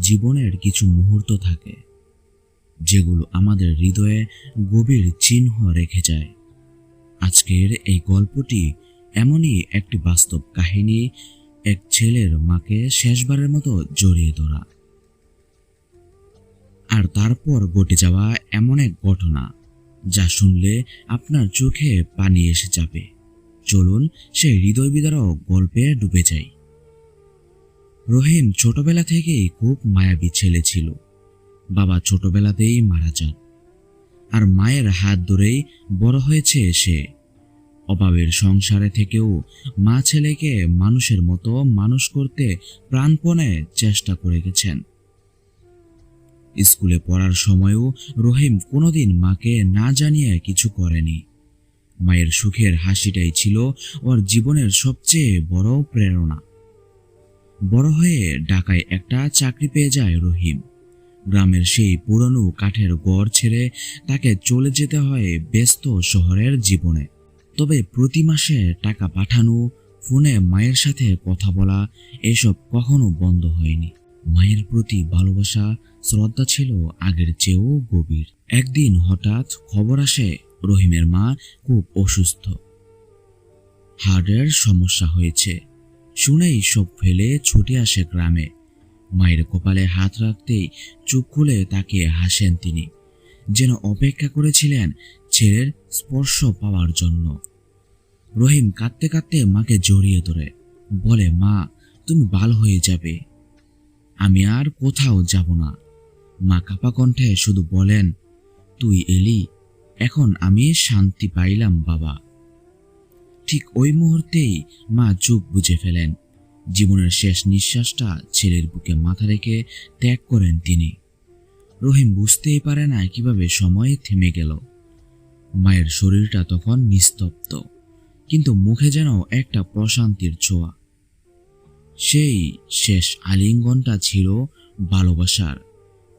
জীবনের কিছু মুহূর্ত থাকে, যেগুলো আমাদের হৃদয়ে গভীর চিহ্ন রেখে যায়। আজকের এই গল্পটি এমনই একটি বাস্তব কাহিনী, এক ছেলের মাকে শেষবারের মতো জড়িয়ে ধরা। আর তারপর ঘটে যাওয়া এমন এক ঘটনা, যা শুনলে আপনার চোখে পানি এসে যাবে। চলুন সেই হৃদয় বিদারক গল্পে ডুবে যাই। রহিম ছোটবেলা থেকেই খুব মায়াবী ছেলে ছিল। বাবা ছোটবেলাতেই মারা যান। আর মায়ের হাত ধরেই বড় হয়েছে সে। অভাবের সংসারে থেকেও মা ছেলেকে মানুষের মতো মানুষ করতে প্রাণপণে চেষ্টা করে গেছেন। স্কুলে পড়ার সময়ও রহিম কোনোদিন মাকে না জানিয়ে কিছু করেনি। মায়ের সুখের হাসিটাই ছিল ওর জীবনের সবচেয়ে বড় প্রেরণা। বড় হয়ে ঢাকায় একটা চাকরি পেয়ে যায় রহিম। গ্রামের সেই পুরনো কাঠের গড় ছেড়ে তাকে চলে যেতে হয় ব্যস্ত শহরের জীবনে। তবে প্রতি মাসে টাকা পাঠানো, ফোনে মায়ের সাথে কথা বলা, এসব কখনো বন্ধ হয়নি। মায়ের প্রতি ভালোবাসা, শ্রদ্ধা ছিল আগের চেয়েও গভীর। একদিন হঠাৎ খবর আসে, রহিমের মা খুব অসুস্থ। হার্টের সমস্যা হয়েছে। শুনেই সব ফেলে ছুটে আসে গ্রামে। মায়ের কপালে হাত রাখতেই চুপ খুলে তাকে হাসেন তিনি। যেন অপেক্ষা করেছিলেন ছেলের স্পর্শ পাওয়ার জন্য। রহিম কাঁদতে কাঁদতে মাকে জড়িয়ে ধরে, বলে, মা, তুমি ভালো হয়ে যাবে। আমি আর কোথাও যাব না। মা কাপা কণ্ঠে শুধু বলেন, তুই এলি, এখন আমি শান্তি পাইলাম, বাবা। ঠিক ওই মুহূর্তেই মা চোখ বুঝে ফেলেন। জীবনের শেষ নিঃশ্বাসটা ছেলের বুকে মাথা রেখে ত্যাগ করেন তিনি। রহিম বুঝতেই পারে না কীভাবে সময় থেমে গেল। মায়ের শরীরটা তখন নিস্তব্ধ, কিন্তু মুখে যেন একটা প্রশান্তির ছোঁয়া। সেই শেষ আলিঙ্গনটা ছিল ভালোবাসার,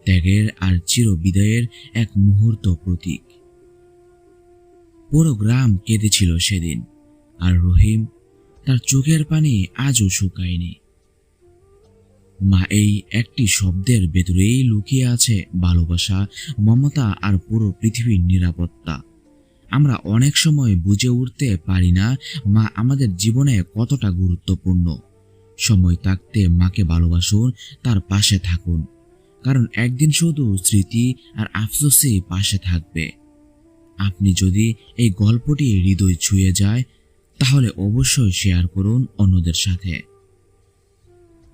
ত্যাগের আর চির বিদায়ের এক মুহূর্ত প্রতীক। পুরো গ্রাম কেঁদেছিল সেদিন। আর রহিম তার চোখের পানি আজও শুকায়নি। মা এই একটি শব্দের ভেতরেই লুকিয়ে আছে ভালোবাসা, মমতা আর পুরো পৃথিবীর নিরাপত্তা। আমরা অনেক সময় বুঝে উঠতে পারি না মা আমাদের জীবনে কতটা গুরুত্বপূর্ণ। সময় থাকতে মাকে ভালোবাসুন, তার পাশে থাকুন। কারণ একদিন শুধু স্মৃতি আর আফসোসই পাশে থাকবে। আপনি যদি এই গল্পটি হৃদয় ছুঁয়ে যায় তাহলে অবশ্যই শেয়ার করুন অন্যদের সাথে।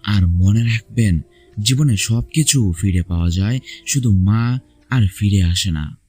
আর মনে রাখবেন, জীবনে সব কিছু ফিরে পাওয়া যায়, শুধু মা আর ফিরে আসে না।